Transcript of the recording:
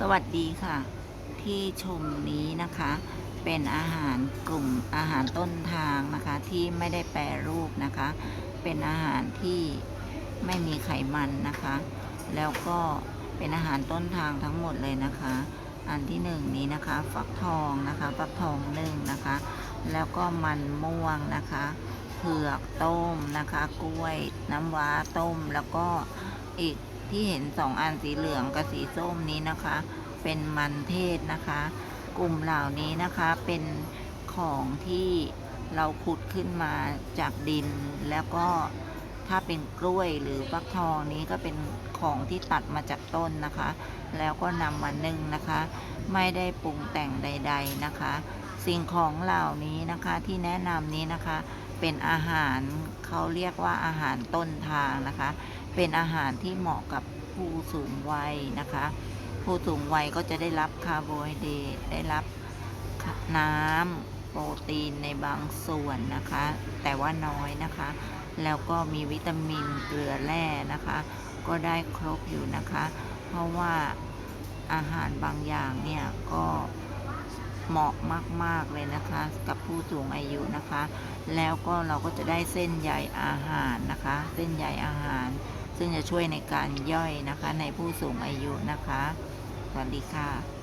สวัสดีค่ะ ที่ชมนี้นะคะ เป็นอาหารกลุ่มอาหารต้นทางนะคะที่ไม่ได้แปรรูปนะคะ เป็นอาหารที่ไม่มีไขมันนะคะ แล้วก็เป็นอาหารต้นทางทั้งหมดเลยนะคะ อันที่หนึ่งนี้นะคะฟักทองนะคะฟักทองหนึ่งนะคะ แล้วก็มันม่วงนะคะเผือกต้มนะคะ กล้วยน้ำว้าต้มแล้วก็อีก ที่เห็นสองอันสีเหลืองกับสีส้มนี้นะคะ เป็นมันเทศนะคะ กลุ่มเหล่านี้นะคะเป็นของที่เราขุดขึ้นมาจากดิน แล้วก็ถ้าเป็นกล้วยหรือฟักทองนี้ก็เป็นของที่ตัดมาจากต้นนะคะ แล้วก็นำมานึ่งนะคะ ไม่ได้ปรุงแต่งใด ๆนะคะ สิ่งของเหล่านี้นะคะที่แนะนำนี้นะคะเป็นอาหารเขาเรียกว่าอาหารต้นทางนะคะ เป็นอาหารที่เหมาะกับผู้สูงวัยนะคะ ผู้สูงวัยก็จะได้รับคาร์โบไฮเดรตได้รับน้ำโปรตีนในบางส่วนนะคะ แต่ว่าน้อยนะคะ แล้วก็มีวิตามินเกลือแร่นะคะ ก็ได้ครบอยู่นะคะ เพราะว่าอาหารบางอย่างเนี่ยก็ เหมาะมาก ๆ เลยนะคะ กับผู้สูงอายุนะคะ แล้วก็เราก็จะได้เส้นใยอาหารนะคะ เส้นใยอาหาร ซึ่งจะช่วยในการย่อยนะคะในผู้สูงอายุนะคะ สวัสดีค่ะ